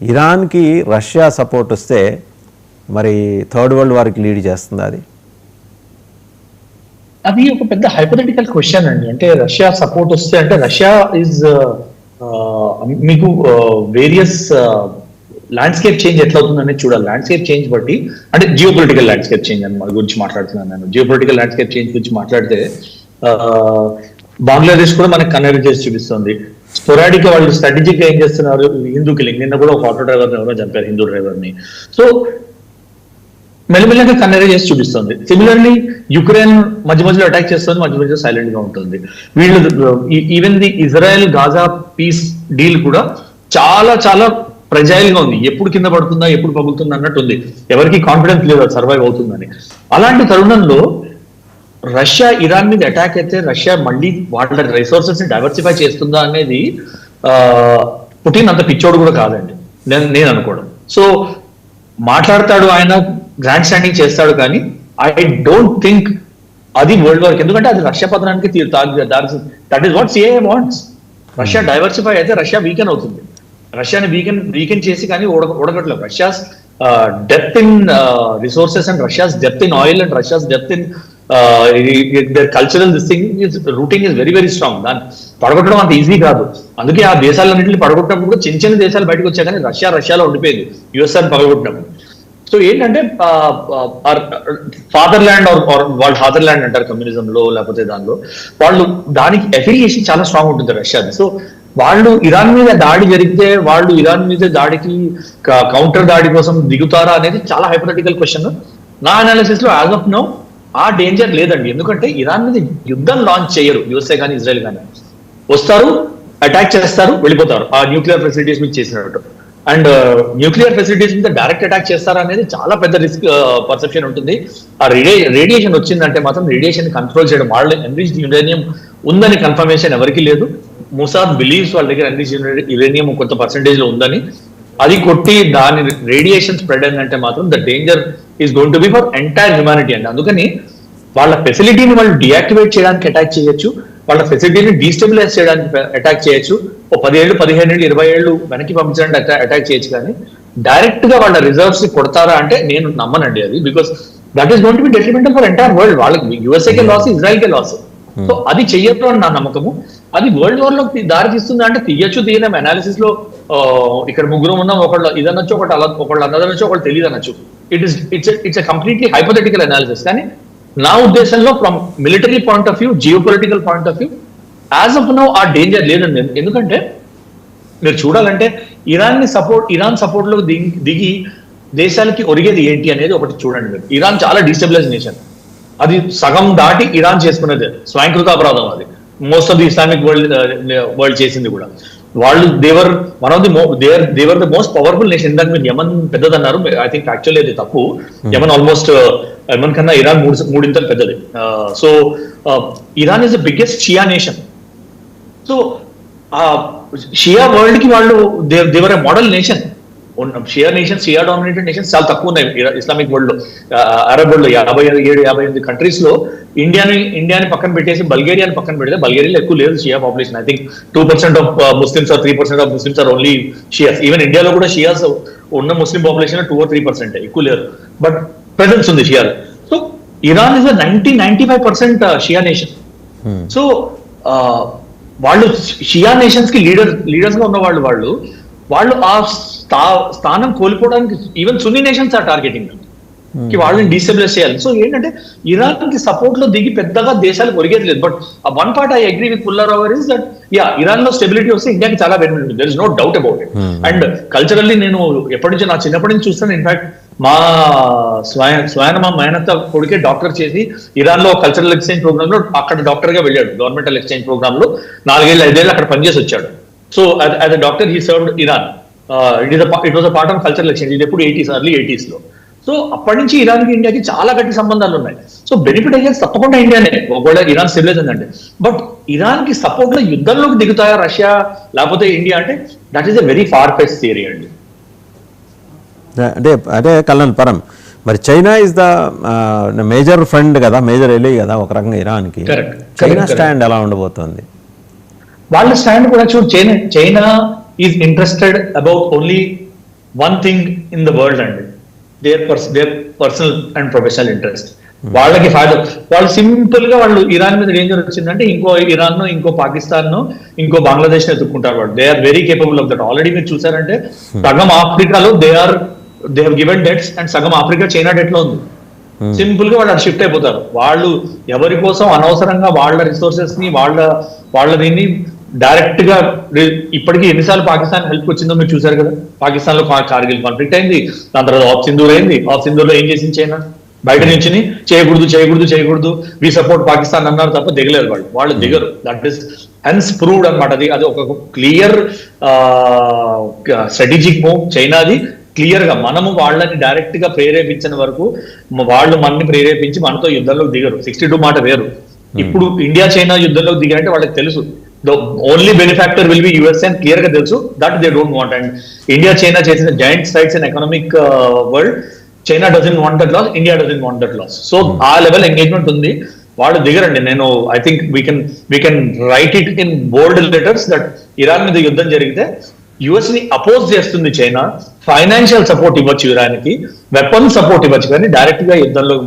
ఇరాన్కి Russia support వస్తే మరి third world వారికి లీడ్ చేస్తుంది అది. అది ఒక పెద్ద హైపోథెటికల్ క్వశ్చన్ అండి. అంటే రష్యా సపోర్ట్ వస్తే అంటే రష్యా ఇస్ uh, uh, మీకు వేరియస్ ల్యాండ్స్కేప్ చేంజ్ ఎట్లా అవుతుందనేది చూడాలి. ల్యాండ్స్కేప్ చేంజ్ బట్టి అంటే జియోపొలిటికల్ ల్యాండ్స్కేప్ చేంజ్ అని గురించి మాట్లాడుతున్నాను నేను. జియోపొలిటికల్ ల్యాండ్స్కేప్ చేంజ్ గురించి మాట్లాడితే uh, బంగ్లాదేశ్ కూడా మనకి కన్నెక్ట్ చేసి చూపిస్తుంది. స్పొరాడిక్ వాళ్ళు స్ట్రాటజిక్ ఏం చేస్తున్నారు? హిందూకి నిన్న కూడా ఒక ఆటో డ్రైవర్ ఎవరో చంపారు హిందూ డ్రైవర్ని సో మెల్లమెల్లగా కన్నెర చేసి చూపిస్తుంది. సిమిలర్లీ యుక్రెయిన్ మధ్య మధ్యలో అటాక్ చేస్తుంది మధ్య మధ్యలో సైలెంట్గా ఉంటుంది. వీళ్ళు even the Israel Gaza peace deal కూడా చాలా చాలా ప్రజైల్గా ఉంది. ఎప్పుడు కింద పడుతుందా ఎప్పుడు పగులుతుందా అన్నట్టు ఉంది. ఎవరికి కాన్ఫిడెన్స్ లేదు సర్వైవ్ అవుతుందని. అలాంటి తరుణంలో రష్యా ఇరాన్ మీద అటాక్ అయితే రష్యా మళ్ళీ వాళ్ళ రిసోర్సెస్ని డైవర్సిఫై చేస్తుందా అనేది పుటిన్ అంత పిచ్చోడు కూడా కాదండి. నేను నేను అనుకోవడం. సో మాట్లాడతాడు ఆయన గ్రాండ్ స్టాండింగ్ చేస్తాడు కానీ ఐ డోంట్ థింక్ అది వరల్డ్ వార్ ఎందుకంటే అది రష్యా పతనానికి that is what CIA wants Russia diversify అయితే రష్యా వీకెన్ అవుతుంది. రష్యాని వీకెన్ వీకెన్ చేసి కానీ ఓడ ఓడగట్లేదు Russia's depth in resources and Russia's depth in oil and Russia's depth in cultural this thing is rooting is very very strong దాన్ని పడగొట్టడం అంత easy కాదు. అందుకే ఆ దేశాలన్నింటినీ పడగొట్టినప్పుడు కూడా చిన్న చిన్న దేశాలు బయటకు వచ్చాయి కానీ రష్యా రష్యాలో ఉండిపోయింది. యుఎస్ఆర్ పగలగొట్టినప్పుడు. సో ఏంటంటే ఫాదర్ ల్యాండ్ ఆర్ వాళ్ళ ఫాదర్ ల్యాండ్ అంటారు కమ్యూనిజం లో లేకపోతే దానిలో. వాళ్ళు దానికి అఫిలియేషన్ చాలా స్ట్రాంగ్ ఉంటుంది రష్యాది. సో వాళ్ళు ఇరాన్ మీద దాడి జరిగితే వాళ్ళు ఇరాన్ మీద దాడికి కౌంటర్ దాడి కోసం దిగుతారా అనేది చాలా హైపోథెటికల్ క్వశ్చన్ నా అనాలిసిస్లో యాజ్ ఆఫ్ నౌ ఆ డేంజర్ లేదండి. ఎందుకంటే ఇరాన్ మీద యుద్ధం లాంచ్ చేయరు. యుఎస్ఏ కానీ ఇజ్రాయెల్ కానీ వస్తారు అటాక్ చేస్తారు వెళ్ళిపోతారు. ఆ న్యూక్లియర్ ఫెసిలిటీస్ మీద చేసినట్టు. అండ్ న్యూక్లియర్ ఫెసిలిటీస్ మీద డైరెక్ట్ అటాక్ చేస్తారా అనేది చాలా పెద్ద రిస్క్ పర్సెప్షన్ uh, ఉంటుంది. ఆ రేడియే రేడియేషన్ వచ్చిందంటే మాత్రం రేడియేషన్ కంట్రోల్ చేయడం వాళ్ళు ఎన్రిచ్ యురేనియం ఉందని కన్ఫర్మేషన్ ఎవరికి లేదు. ముసాద్ బిలీవ్స్ వాళ్ళ దగ్గర ఎన్రిచ్ యురేనియం కొంత పర్సెంటేజ్లో ఉందని. అది కొట్టి దాని రేడియేషన్ స్ప్రెడ్ అయిందంటే మాత్రం the danger is going to be for entire humanity అండి. అందుకని వాళ్ళ ఫెసిలిటీని వాళ్ళు డియాక్టివేట్ చేయడానికి అటాక్ చేయొచ్చు. వాళ్ళ ఫెసిలిటీని డీస్టెబిలైజ్ చేయడానికి అటాక్ చేయొచ్చు. ఓ పదిహేళ్ళు పదిహేను ఏళ్ళు ఇరవై ఏళ్ళు వెనక్కి పంపించడానికి అటాక్ చేయొచ్చు కానీ డైరెక్ట్గా వాళ్ళ రిజర్వ్స్ని కొడతారా అంటే నేను నమ్మనండి అది. Because that is to be detrimental for entire world వాళ్ళకి యూఎస్ఏకే లాస్ ఇజ్రాయల్ కే లాస్ సో అది చెయ్యొద్దు అని నా నమ్మకము. అది వరల్డ్ వార్లో దారి తీస్తుంది అంటే తీయచ్చు తీయలేం. అనాలిసిస్లో ఇక్కడ ముగ్గురు ఉన్నాం. ఒకళ్ళు ఇదనొచ్చు ఒకటి అలా ఒకళ్ళు అన్నదనొచ్చు ఒకళ్ళు తెలియదు అనొచ్చు it is it's it's completely hypothetical analysis కానీ నా ఉద్దేశంలో from military point of view geopolitical point of view as of now uh danger లేదండి. ఎందుకంటే మీరు చూడాలంటే ఇరాన్ని సపోర్ట్ ఇరాన్ సపోర్ట్లో దిగి దిగి దేశాలకి ఒరిగేది ఏంటి అనేది ఒకటి చూడండి మీరు. ఇరాన్ చాలా డిస్టెబిలైజ్ నేషన్ అది సగం దాటి ఇరాన్ చేసుకునేది. స్వయంకృత అపరాధం అది. Most of the Islamic world world చేసింది కూడా. వాళ్ళు they were one of the they were they were the most powerful nation ఇందాక మీరు యమన్ పెద్దదన్నారు. ఐ థింక్ యాక్చువల్లీ అది తప్పు. యమన్ ఆల్మోస్ట్ యమన్ కన్నా ఇరాన్ మూడు మూడింతలు పెద్దది. So Iran is the biggest Shia nation so uh Shia వరల్డ్కి వాళ్ళు they were a model nation Shia nation Shia dominated nations చాలా తక్కువ ఉన్నాయి. ఇస్లామిక్ వరల్డ్లో. అరబ్ వరల్డ్లో యాభై ఏడు యాభై ఎనిమిది కంట్రీస్లో ఇండియాని ఇండియాని పక్కన పెట్టేసి బల్గేరియాని పక్కన పెడితే బల్గేరియాలో ఎక్కువ లేదు Shia population I think two percent of Muslims or three percent of Muslims are only Shias even ఇండియాలో కూడా షియాస్ ఉన్న Muslim population two or three percent ఎక్కువ లేరు బట్ ప్రెజెన్స్ ఉంది Shia. So Iran is ninety ninety five percent Shia nation so uh, వాళ్ళు షియా నేషన్స్కి leader లీడర్స్గా ఉన్న వాళ్ళు వాళ్ళు వాళ్ళు ఆ స్థా స్థానం కోల్పోవడానికి ఈవెన్ సున్నీ నేషన్స్ ఆర్ టార్గెటింగ్కి వాళ్ళని డీస్టెబిలైజ్ చేయాలి. సో ఏంటంటే ఇరాన్కి సపోర్ట్లో దిగి పెద్దగా దేశాలకు ఒరిగేది లేదు but uh one part I agree with puller over is that ya ఇరాన్లో స్టెబిలిటీ వస్తే ఇండియాకి చాలా benefit there is no doubt about it and culturally నేను ఎప్పటి నుంచో నా చిన్నప్పటి నుంచి చూస్తాను. ఇన్ఫాక్ట్ మా స్వయం స్వయం మా మేనత్త కొడుకే డాక్టర్ చేసి ఇరాన్లో కల్చరల్ ఎక్స్చేంజ్ ప్రోగ్రామ్లో అక్కడ డాక్టర్గా వెళ్ళాడు గవర్నమెంటల్ ఎక్స్చేంజ్ ప్రోగ్రామ్లో. నాలుగేళ్ళు ఐదేళ్ళు అక్కడ పనిచేసి వచ్చాడు. So as a doctor he served Iran it is it was a part of cultural exchange ఇది ఎప్పుడు ఎయిటీస్ అర్లీ ఎయిటీస్లో. సో అప్పటి నుంచి ఇరాన్కి ఇండియాకి చాలా గట్టి సంబంధాలు ఉన్నాయి. సో బెనిఫిట్ అయ్యేది తప్పకుండా ఇండియానే ఒకవేళ ఇరాన్ స్టెబిలైజ్ అండి బట్ ఇరాన్కి సపోర్ట్లో యుద్ధంలోకి దిగుతాయా రష్యా లేకపోతే ఇండియా అంటే that is a very far fetched theory అండి. అంటే అదే కళ్యాణ్ పరం. మరి China is the major friend కదా మేజర్ ఎలి కదా ఒక రకంగా ఇరాన్కి. చైనా స్టాండ్ ఎలా ఉండబోతోంది? వాళ్ళ స్టాండ్ కూడా చూడు China China is interested about only one thing in the world అండి their purse their personal and professional interest వాళ్ళకి ఫాయిదా వాళ్ళు సింపుల్గా వాళ్ళు ఇరాన్ మీద డేంజర్ వచ్చిందంటే ఇంకో ఇరాన్ ఇంకో పాకిస్తాన్ ఇంకో బంగ్లాదేశ్ ఎత్తుక్కుంటారు వాళ్ళు. They are very capable of that already మీరు చూసారంటే సగం ఆఫ్రికాలో they are they have given debts and సగం ఆఫ్రికా చైనా డెట్లో ఉంది సింపుల్గా వాళ్ళు షిఫ్ట్ అయిపోతారు. వాళ్ళు ఎవరి కోసం అనవసరంగా వాళ్ళ రిసోర్సెస్ని వాళ్ళ వాళ్ళ దీన్ని డైరెక్ట్గా ఇప్పటికీ ఎన్నిసార్లు పాకిస్తాన్ హెల్ప్ వచ్చిందో మీరు చూసారు కదా. పాకిస్తాన్లో కార్గిల్ కాన్ఫ్లిక్ట్ అయింది. దాని తర్వాత ఆఫ్ సింధూర్ అయింది. ఆఫ్ సింధూర్లో ఏం చేసింది చైనా? బయట నుంచి చేయకూడదు చేయకూడదు చేయకూడదు. వి సపోర్ట్ పాకిస్తాన్ అన్నారు తప్ప దిగలేరు వాళ్ళు. వాళ్ళు దిగరు. దట్ ఇస్ హెన్స్ ప్రూవ్డ్ అనమాట అది. అది ఒక క్లియర్ స్ట్రాటజిక్ మూవ్ చైనాది క్లియర్గా మనము వాళ్ళని డైరెక్ట్గా ప్రేరేపించిన వరకు వాళ్ళు మనని ప్రేరేపించి మనతో యుద్ధంలో దిగరు. సిక్స్టీ టూ మాట వేరు. ఇప్పుడు ఇండియా చైనా యుద్ధంలో దిగారంటే వాళ్ళకి తెలుసు. The only benefactor will be US అని క్లియర్గా తెలుసు. That they don't want and India China చేసిన joint sites in economic world China doesn't want that loss India doesn't want that loss so uh level engagement ఉంది. వాళ్ళు దిగరండి. నేను I think we can we can write it in bold letters that Iran మీద యుద్ధం జరిగితే యుఎస్ని oppose చేస్తుంది China financial support ఇవ్వచ్చు ఇరాన్కి వెపన్ సపోర్ట్ ఇవ్వచ్చు కానీ డైరెక్ట్గా యుద్ధంలో